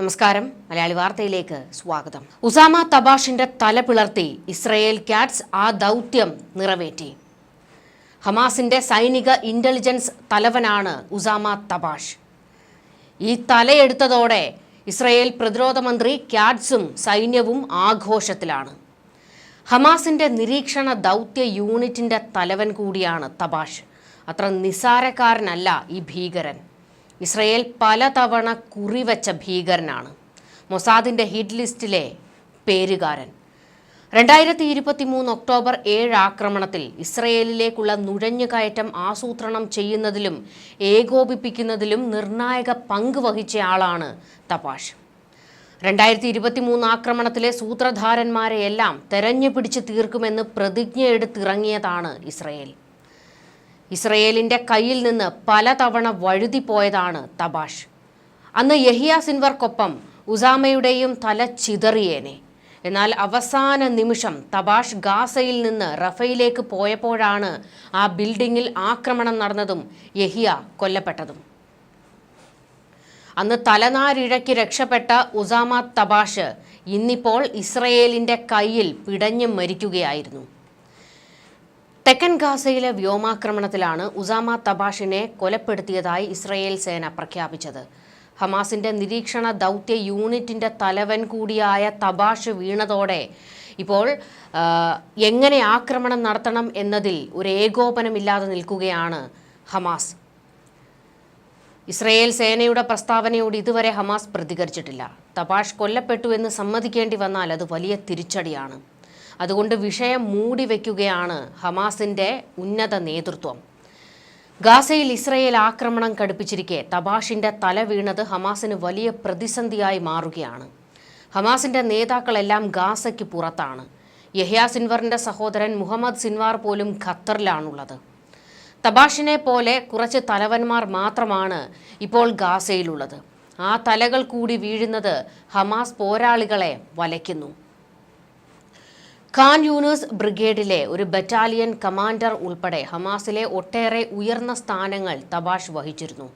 നമസ്കാരം. മലയാളി വാർത്തയിലേക്ക് സ്വാഗതം. ഉസാമ തബാഷിന്റെ തല പിളർത്തി ഇസ്രയേൽ ക്യാറ്റ്സ് ആ ദൗത്യം നിറവേറ്റി. ഹമാസിന്റെ സൈനിക ഇന്റലിജൻസ് തലവനാണ് ഉസാമ തബാഷ് ഈ തലയെടുത്തതോടെ ഇസ്രയേൽ പ്രതിരോധ മന്ത്രി ക്യാറ്റ്സും സൈന്യവും ആഘോഷത്തിലാണ്. ഹമാസിന്റെ നിരീക്ഷണ ദൗത്യ യൂണിറ്റിന്റെ തലവൻ കൂടിയാണ് തബാഷ് അത്ര നിസാരക്കാരനല്ല ഈ ഭീകരൻ. ഇസ്രയേൽ പലതവണ കുറിവച്ച ഭീകരനാണ്. മൊസാദിന്റെ ഹിറ്റ് ലിസ്റ്റിലെ പേരുകാരൻ. രണ്ടായിരത്തി ഇരുപത്തി മൂന്ന് ഒക്ടോബർ ഏഴ് ആക്രമണത്തിൽ ഇസ്രയേലിലേക്കുള്ള നുഴഞ്ഞുകയറ്റം ആസൂത്രണം ചെയ്യുന്നതിലും ഏകോപിപ്പിക്കുന്നതിലും നിർണായക പങ്ക് വഹിച്ചയാളാണ് തപാഷ്. രണ്ടായിരത്തി ഇരുപത്തി മൂന്ന് ആക്രമണത്തിലെ സൂത്രധാരന്മാരെയെല്ലാം തെരഞ്ഞു പിടിച്ച് തീർക്കുമെന്ന് പ്രതിജ്ഞയെടുത്തിറങ്ങിയതാണ് ഇസ്രയേൽ. ഇസ്രയേലിന്റെ കയ്യിൽ നിന്ന് പലതവണ വഴുതി പോയതാണ് തബാഷ് അന്ന് യഹിയ സിൻവർക്കൊപ്പം ഉസാമയുടെയും തല ചിതറിയേനെ. എന്നാൽ അവസാന നിമിഷം തബാഷ് ഗാസയിൽ നിന്ന് റഫയിലേക്ക് പോയപ്പോഴാണ് ആ ബിൽഡിങ്ങിൽ ആക്രമണം നടന്നതും യഹിയ കൊല്ലപ്പെട്ടതും. അന്ന് തലനാരിഴയ്ക്ക് രക്ഷപ്പെട്ട ഉസാമ തബാഷ് ഇന്നിപ്പോൾ ഇസ്രയേലിന്റെ കയ്യിൽ പിടഞ്ഞു മരിക്കുകയായിരുന്നു. തെക്കൻ ഗാസയിലെ വ്യോമാക്രമണത്തിലാണ് ഉസാമ തബാഷിനെ കൊലപ്പെടുത്തിയതായി ഇസ്രയേൽ സേന പ്രഖ്യാപിച്ചത്. ഹമാസിന്റെ നിരീക്ഷണ ദൗത്യ യൂണിറ്റിന്റെ തലവൻ കൂടിയായ തബാഷ് വീണതോടെ ഇപ്പോൾ എങ്ങനെ ആക്രമണം നടത്തണം എന്നതിൽ ഒരു ഏകോപനമില്ലാതെ നിൽക്കുകയാണ് ഹമാസ്. ഇസ്രയേൽ സേനയുടെ പ്രസ്താവനയോട് ഇതുവരെ ഹമാസ് പ്രതികരിച്ചിട്ടില്ല. തപാഷ് കൊല്ലപ്പെട്ടു എന്ന് സമ്മതിക്കേണ്ടി വന്നാൽ അത് വലിയ തിരിച്ചടിയാണ്. അതുകൊണ്ട് വിഷയം മൂടി മൂടിവെക്കുകയാണ് ഹമാസിന്റെ ഉന്നത നേതൃത്വം. ഗാസയിൽ ഇസ്രയേൽ ആക്രമണം കടുപ്പിച്ചിരിക്കെ തബാഷിന്റെ തല വീണത് ഹമാസിന് വലിയ പ്രതിസന്ധിയായി മാറുകയാണ്. ഹമാസിന്റെ നേതാക്കളെല്ലാം ഗാസയ്ക്ക് പുറത്താണ്. യഹ്യ സിൻവറിന്റെ സഹോദരൻ മുഹമ്മദ് സിൻവാർ പോലും ഖത്തറിലാണുള്ളത്. തബാഷിനെ പോലെ കുറച്ച് തലവന്മാർ മാത്രമാണ് ഇപ്പോൾ ഗാസയിലുള്ളത്. ആ തലകൾ കൂടി വീഴുന്നത് ഹമാസ് പോരാളികളെ വലയ്ക്കുന്നു. ഖാൻ യൂനൂസ് ബ്രിഗേഡിലെ ഒരു ബറ്റാലിയൻ കമാൻഡർ ഉൾപ്പെടെ ഹമാസിലെ ഒട്ടേറെ ഉയർന്ന സ്ഥാനങ്ങൾ തബാഷ് വഹിച്ചിരുന്നു.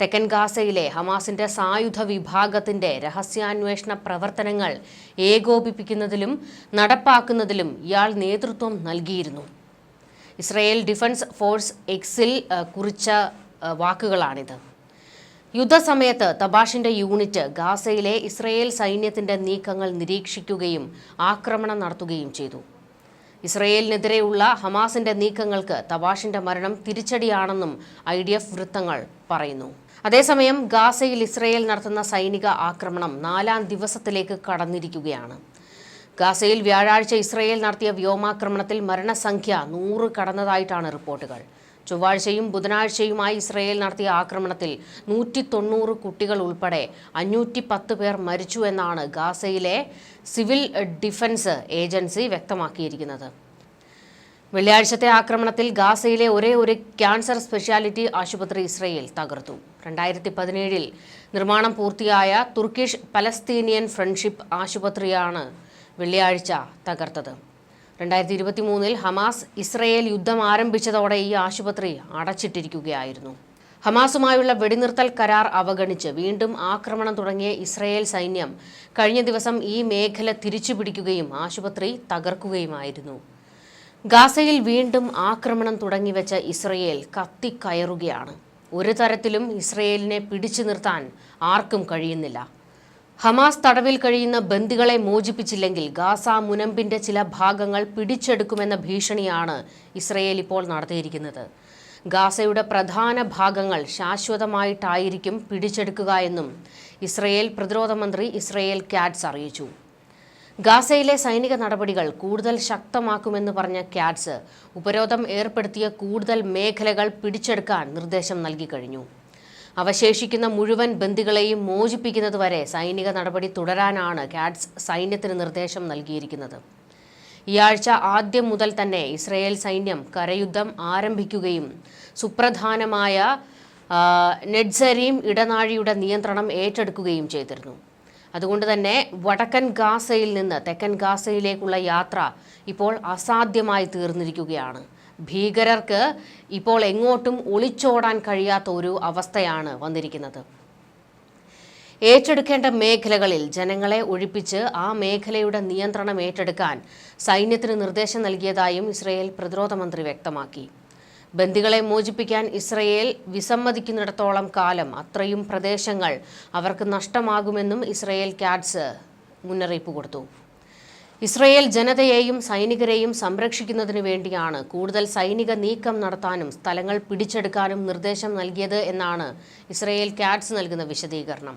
തെക്കൻ ഗാസയിലെ ഹമാസിന്റെ സായുധ വിഭാഗത്തിന്റെ രഹസ്യാന്വേഷണ പ്രവർത്തനങ്ങൾ ഏകോപിപ്പിക്കുന്നതിലും നടപ്പാക്കുന്നതിലും ഇയാൾ നേതൃത്വം നൽകിയിരുന്നു. ഇസ്രയേൽ ഡിഫൻസ് ഫോഴ്സ് എക്സിൽ കുറിച്ച വാക്കുകളാണിത്. യുദ്ധസമയത്ത് തബാഷിന്റെ യൂണിറ്റ് ഗാസയിലെ ഇസ്രയേൽ സൈന്യത്തിന്റെ നീക്കങ്ങൾ നിരീക്ഷിക്കുകയും ആക്രമണം നടത്തുകയും ചെയ്തു. ഇസ്രയേലിനെതിരെയുള്ള ഹമാസിന്റെ നീക്കങ്ങൾക്ക് തബാഷിന്റെ മരണം തിരിച്ചടിയാണെന്നും ഐ ഡി എഫ് വൃത്തങ്ങൾ പറയുന്നു. അതേസമയം ഗാസയിൽ ഇസ്രയേൽ നടത്തുന്ന സൈനിക ആക്രമണം നാലാം ദിവസത്തിലേക്ക് കടന്നിരിക്കുകയാണ്. ഗാസയിൽ വ്യാഴാഴ്ച ഇസ്രയേൽ നടത്തിയ വ്യോമാക്രമണത്തിൽ മരണസംഖ്യ നൂറ് കടന്നതായിട്ടാണ് റിപ്പോർട്ടുകൾ. ചൊവ്വാഴ്ചയും ബുധനാഴ്ചയുമായി ഇസ്രയേൽ നടത്തിയ ആക്രമണത്തിൽ നൂറ്റി തൊണ്ണൂറ് കുട്ടികൾ ഉൾപ്പെടെ അഞ്ഞൂറ്റി പത്ത് പേർ മരിച്ചു എന്നാണ് ഗാസയിലെ സിവിൽ ഡിഫൻസ് ഏജൻസി വ്യക്തമാക്കിയിരിക്കുന്നത്. വെള്ളിയാഴ്ചത്തെ ആക്രമണത്തിൽ ഗാസയിലെ ഒരേ ഒരു ക്യാൻസർ സ്പെഷ്യാലിറ്റി ആശുപത്രി ഇസ്രയേൽ തകർത്തു. രണ്ടായിരത്തി പതിനേഴിൽ നിർമ്മാണം പൂർത്തിയായ തുർക്കിഷ് പലസ്തീനിയൻ ഫ്രണ്ട്ഷിപ്പ് ആശുപത്രിയാണ് വെള്ളിയാഴ്ച തകർത്തത്. രണ്ടായിരത്തി ഇരുപത്തി മൂന്നിൽ ഹമാസ് ഇസ്രയേൽ യുദ്ധം ആരംഭിച്ചതോടെ ഈ ആശുപത്രി അടച്ചിട്ടിരിക്കുകയായിരുന്നു. ഹമാസുമായുള്ള വെടിനിർത്തൽ കരാർ അവഗണിച്ച് വീണ്ടും ആക്രമണം തുടങ്ങിയ ഇസ്രയേൽ സൈന്യം കഴിഞ്ഞ ദിവസം ഈ മേഖല തിരിച്ചുപിടിക്കുകയും ആശുപത്രി തകർക്കുകയുമായിരുന്നു. ഗാസയിൽ വീണ്ടും ആക്രമണം തുടങ്ങിവെച്ച ഇസ്രയേൽ കത്തിക്കയറുകയാണ്. ഒരു തരത്തിലും ഇസ്രയേലിനെ പിടിച്ചു നിർത്താൻ ആർക്കും കഴിയുന്നില്ല. ഹമാസ് തടവിൽ കഴിയുന്ന ബന്ദികളെ മോചിപ്പിച്ചില്ലെങ്കിൽ ഗാസ മുനമ്പിന്റെ ചില ഭാഗങ്ങൾ പിടിച്ചെടുക്കുമെന്ന ഭീഷണിയാണ് ഇസ്രയേൽ ഇപ്പോൾ നടത്തിയിരിക്കുന്നത്. ഗാസയുടെ പ്രധാന ഭാഗങ്ങൾ ശാശ്വതമായിട്ടായിരിക്കും പിടിച്ചെടുക്കുക എന്നും ഇസ്രയേൽ പ്രതിരോധ മന്ത്രി ഇസ്രയേൽ ക്യാറ്റ്സ് അറിയിച്ചു. ഗാസയിലെ സൈനിക നടപടികൾ കൂടുതൽ ശക്തമാക്കുമെന്ന് പറഞ്ഞ ക്യാറ്റ്സ് ഉപരോധം ഏർപ്പെടുത്തിയ കൂടുതൽ മേഖലകൾ പിടിച്ചെടുക്കാൻ നിർദ്ദേശം നൽകി കഴിഞ്ഞു. അവശേഷിക്കുന്ന മുഴുവൻ ബന്ദികളെയും മോചിപ്പിക്കുന്നതുവരെ സൈനിക നടപടി തുടരാനാണ് കാറ്റ്സ് സൈന്യത്തിന് നിർദ്ദേശം നൽകിയിരിക്കുന്നത്. ഈ ആഴ്ച ആദ്യം മുതൽ തന്നെ ഇസ്രയേൽ സൈന്യം കരയുദ്ധം ആരംഭിക്കുകയും സുപ്രധാനമായ നെഡ്സരീം ഇടനാഴിയുടെ നിയന്ത്രണം ഏറ്റെടുക്കുകയും ചെയ്തിരുന്നു. അതുകൊണ്ട് തന്നെ വടക്കൻ ഗാസയിൽ നിന്ന് തെക്കൻ ഗാസയിലേക്കുള്ള യാത്ര ഇപ്പോൾ അസാധ്യമായി തീർന്നിരിക്കുകയാണ്. ഭീകരർക്ക് ഇപ്പോൾ എങ്ങോട്ടും ഒളിച്ചോടാൻ കഴിയാത്ത ഒരു അവസ്ഥയാണ് വന്നിരിക്കുന്നത്. ഏറ്റെടുക്കേണ്ട മേഖലകളിൽ ജനങ്ങളെ ഒഴിപ്പിച്ച് ആ മേഖലയുടെ നിയന്ത്രണം ഏറ്റെടുക്കാൻ സൈന്യത്തിന് നിർദ്ദേശം നൽകിയതായും ഇസ്രയേൽ പ്രതിരോധ മന്ത്രി വ്യക്തമാക്കി. ബന്ദികളെ മോചിപ്പിക്കാൻ ഇസ്രയേൽ വിസമ്മതിക്കുന്നിടത്തോളം കാലം അത്രയും പ്രദേശങ്ങൾ അവർക്ക് നഷ്ടമാകുമെന്നും ഇസ്രയേൽ ക്യാറ്റ്സ് മുന്നറിയിപ്പ് കൊടുത്തു. ഇസ്രയേൽ ജനതയെയും സൈനികരെയും സംരക്ഷിക്കുന്നതിനു വേണ്ടിയാണ് കൂടുതൽ സൈനിക നീക്കം നടത്താനും സ്ഥലങ്ങൾ പിടിച്ചെടുക്കാനും നിർദ്ദേശം നൽകിയത് എന്നാണ് ഇസ്രയേൽ കാറ്റ്സ് നൽകുന്ന വിശദീകരണം.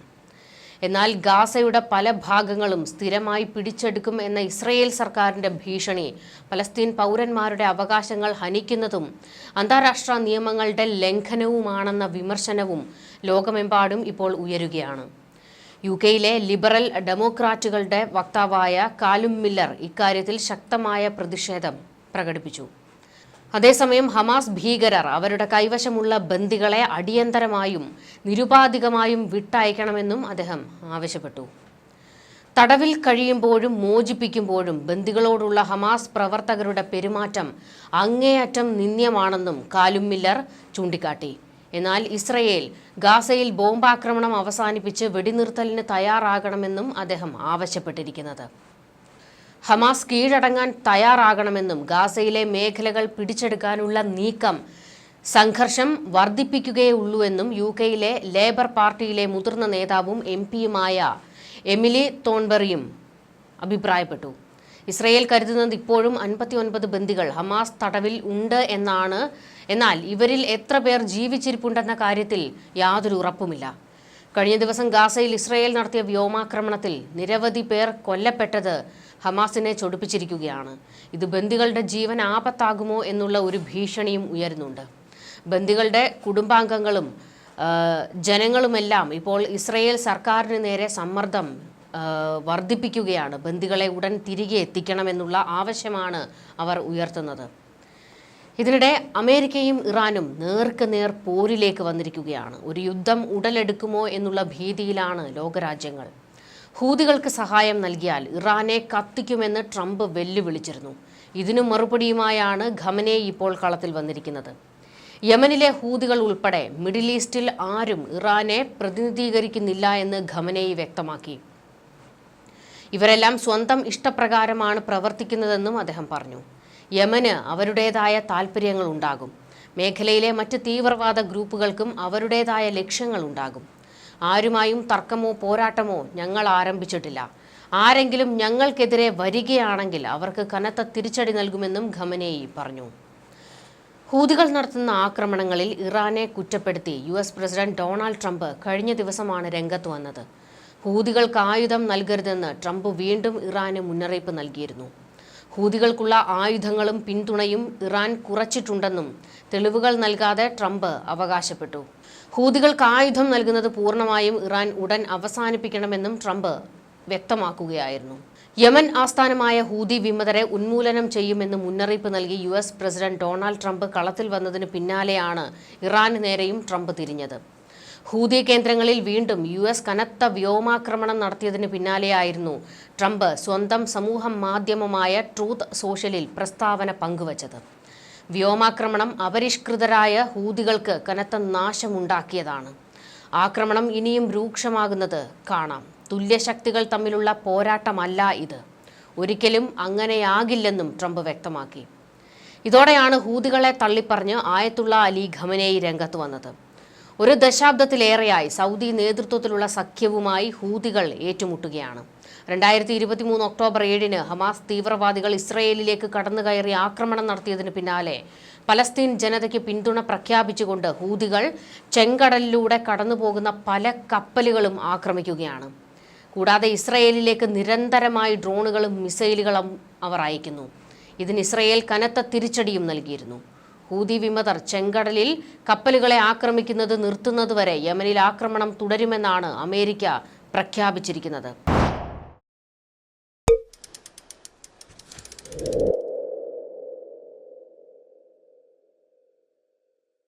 എന്നാൽ ഗാസയുടെ പല ഭാഗങ്ങളും സ്ഥിരമായി പിടിച്ചെടുക്കും എന്ന ഇസ്രയേൽ സർക്കാരിന്റെ ഭീഷണി പലസ്തീൻ പൗരന്മാരുടെ അവകാശങ്ങൾ ഹനിക്കുന്നതും അന്താരാഷ്ട്ര നിയമങ്ങളുടെ ലംഘനവുമാണെന്ന വിമർശനവും ലോകമെമ്പാടും ഇപ്പോൾ ഉയരുകയാണ്. യു കെയിലെ ലിബറൽ ഡെമോക്രാറ്റുകളുടെ വക്താവായ കാലും മില്ലർ ഇക്കാര്യത്തിൽ ശക്തമായ പ്രതിഷേധം പ്രകടിപ്പിച്ചു. അതേസമയം ഹമാസ് ഭീകരർ അവരുടെ കൈവശമുള്ള ബന്ദികളെ അടിയന്തരമായും നിരുപാധികമായും വിട്ടയക്കണമെന്നും അദ്ദേഹം ആവശ്യപ്പെട്ടു. തടവിൽ കഴിയുമ്പോഴും മോചിപ്പിക്കുമ്പോഴും ബന്ദികളോടുള്ള ഹമാസ് പ്രവർത്തകരുടെ പെരുമാറ്റം അങ്ങേയറ്റം നിന്ദ്യമാണെന്നും കാലും മില്ലർ ചൂണ്ടിക്കാട്ടി. എന്നാൽ ഇസ്രയേൽ ഗാസയിൽ ബോംബാക്രമണം അവസാനിപ്പിച്ച് വെടിനിർത്തലിന് തയ്യാറാകണമെന്നും അദ്ദേഹം ആവശ്യപ്പെട്ടിരിക്കുന്നത്. ഹമാസ് കീഴടങ്ങാൻ തയ്യാറാകണമെന്നും ഗാസയിലെ മേഖലകൾ പിടിച്ചെടുക്കാനുള്ള നീക്കം സംഘർഷം വർദ്ധിപ്പിക്കുകയുള്ളൂവെന്നും യു കെയിലെ ലേബർ പാർട്ടിയിലെ മുതിർന്ന നേതാവും എം പിയുമായ എമിലി തോൺബെറിയും അഭിപ്രായപ്പെട്ടു. ഇസ്രയേൽ കരുതുന്നത് ഇപ്പോഴും അൻപത്തി ഒൻപത് ബന്ദികൾ ഹമാസ് തടവിൽ ഉണ്ട് എന്നാണ്. എന്നാൽ ഇവരിൽ എത്ര പേർ ജീവിച്ചിരിപ്പുണ്ടെന്ന കാര്യത്തിൽ യാതൊരു ഉറപ്പുമില്ല. കഴിഞ്ഞ ദിവസം ഗാസയിൽ ഇസ്രയേൽ നടത്തിയ വ്യോമാക്രമണത്തിൽ നിരവധി പേർ കൊല്ലപ്പെട്ടത് ഹമാസിനെ ചൊടിപ്പിച്ചിരിക്കുകയാണ്. ഇത് ബന്ദികളുടെ ജീവൻ ആപത്താകുമോ എന്നുള്ള ഒരു ഭീഷണിയും ഉയരുന്നുണ്ട്. ബന്ദികളുടെ കുടുംബാംഗങ്ങളും ജനങ്ങളുമെല്ലാം ഇപ്പോൾ ഇസ്രയേൽ സർക്കാരിന് നേരെ സമ്മർദ്ദം വർദ്ധിപ്പിക്കുകയാണ്. ബന്ദികളെ ഉടൻ തിരികെ എത്തിക്കണമെന്നുള്ള ആവശ്യമാണ് അവർ ഉയർത്തുന്നത്. ഇതിനിടെ അമേരിക്കയും ഇറാനും നേർക്ക് നേർ പോരിലേക്ക് വന്നിരിക്കുകയാണ്. ഒരു യുദ്ധം ഉടലെടുക്കുമോ എന്നുള്ള ഭീതിയിലാണ് ലോകരാജ്യങ്ങൾ. ഹൂതികൾക്ക് സഹായം നൽകിയാൽ ഇറാനെ കത്തിക്കുമെന്ന് ട്രംപ് വെല്ലുവിളിച്ചിരുന്നു. ഇതിനു മറുപടിയുമായാണ് ഖമനെ ഇപ്പോൾ കളത്തിൽ വന്നിരിക്കുന്നത്. യമനിലെ ഹൂതികൾ ഉൾപ്പെടെ മിഡിൽ ഈസ്റ്റിൽ ആരും ഇറാനെ പ്രതിനിധീകരിക്കുന്നില്ല എന്ന് ഖമനേയി വ്യക്തമാക്കി. ഇവരെല്ലാം സ്വന്തം ഇഷ്ടപ്രകാരമാണ് പ്രവർത്തിക്കുന്നതെന്നും അദ്ദേഹം പറഞ്ഞു. യമന് അവരുടേതായ താൽപ്പര്യങ്ങൾ ഉണ്ടാകും. മേഖലയിലെ മറ്റ് തീവ്രവാദ ഗ്രൂപ്പുകൾക്കും അവരുടേതായ ലക്ഷ്യങ്ങൾ ഉണ്ടാകും. ആരുമായും തർക്കമോ പോരാട്ടമോ ഞങ്ങൾ ആരംഭിച്ചിട്ടില്ല. ആരെങ്കിലും ഞങ്ങൾക്കെതിരെ വരികയാണെങ്കിൽ അവർക്ക് കനത്ത തിരിച്ചടി നൽകുമെന്നും ഖമനേയി പറഞ്ഞു. ഹൂതികൾ നടത്തുന്ന ആക്രമണങ്ങളിൽ ഇറാനെ കുറ്റപ്പെടുത്തി U S president Donald Trump കഴിഞ്ഞ ദിവസമാണ് രംഗത്ത് വന്നത്. ഹൂതികൾക്ക് ആയുധം നൽകരുതെന്ന് ട്രംപ് വീണ്ടും ഇറാന് മുന്നറിയിപ്പ് നൽകിയിരുന്നു. ഹൂതികൾക്കുള്ള ആയുധങ്ങളും പിന്തുണയും ഇറാൻ കുറച്ചിട്ടുണ്ടെന്നും തെളിവുകൾ നൽകാതെ ട്രംപ് അവകാശപ്പെട്ടു. ഹൂതികൾക്ക് ആയുധം നൽകുന്നത് പൂർണമായും ഇറാൻ ഉടൻ അവസാനിപ്പിക്കണമെന്നും ട്രംപ് വ്യക്തമാക്കുകയായിരുന്നു. യമൻ ആസ്ഥാനമായ ഹൂതി വിമതരെ ഉന്മൂലനം ചെയ്യുമെന്ന് മുന്നറിയിപ്പ് നൽകി U S president Donald Trump കളത്തിൽ വന്നതിന് പിന്നാലെയാണ് ഇറാന് നേരെയും ട്രംപ് തിരിഞ്ഞത്. ഹൂതി കേന്ദ്രങ്ങളിൽ വീണ്ടും യു എസ് കനത്ത വ്യോമാക്രമണം നടത്തിയതിന് പിന്നാലെയായിരുന്നു ട്രംപ് സ്വന്തം സമൂഹ മാധ്യമമായ ട്രൂത്ത് സോഷ്യലിൽ പ്രസ്താവന പങ്കുവച്ചത്. വ്യോമാക്രമണം അപരിഷ്കൃതരായ ഹൂതികൾക്ക് കനത്ത നാശമുണ്ടാക്കിയതാണ്. ആക്രമണം ഇനിയും രൂക്ഷമാകുന്നത് കാണാം. തുല്യശക്തികൾ തമ്മിലുള്ള പോരാട്ടമല്ല ഇത്. ഒരിക്കലും അങ്ങനെയാകില്ലെന്നും ട്രംപ് വ്യക്തമാക്കി. ഇതോടെയാണ് ഹൂതികളെ തള്ളിപ്പറഞ്ഞ് ആയത്തുള്ള അലി ഖമനേയി രംഗത്ത് വന്നത്. ഒരു ദശാബ്ദത്തിലേറെയായി സൗദി നേതൃത്വത്തിലുള്ള സഖ്യവുമായി ഹൂതികൾ ഏറ്റുമുട്ടുകയാണ്. രണ്ടായിരത്തി ഇരുപത്തി മൂന്ന് ഒക്ടോബർ ഏഴിന് ഹമാസ് തീവ്രവാദികൾ ഇസ്രയേലിലേക്ക് കടന്നുകയറി ആക്രമണം നടത്തിയതിന് പിന്നാലെ പലസ്തീൻ ജനതയ്ക്ക് പിന്തുണ പ്രഖ്യാപിച്ചുകൊണ്ട് ഹൂതികൾ ചെങ്കടലിലൂടെ കടന്നുപോകുന്ന പല കപ്പലുകളും ആക്രമിക്കുകയാണ്. കൂടാതെ ഇസ്രയേലിലേക്ക് നിരന്തരമായി ഡ്രോണുകളും മിസൈലുകളും അവർ അയക്കുന്നു. ഇതിന് ഇസ്രയേൽ കനത്ത തിരിച്ചടിയും നൽകിയിരുന്നു. ഹൂതി വിമതർ ചെങ്കടലിൽ കപ്പലുകളെ ആക്രമിക്കുന്നത് നിർത്തുന്നതുവരെ യമനിൽ ആക്രമണം തുടരുമെന്നാണ് അമേരിക്ക പ്രഖ്യാപിച്ചിരിക്കുന്നത്.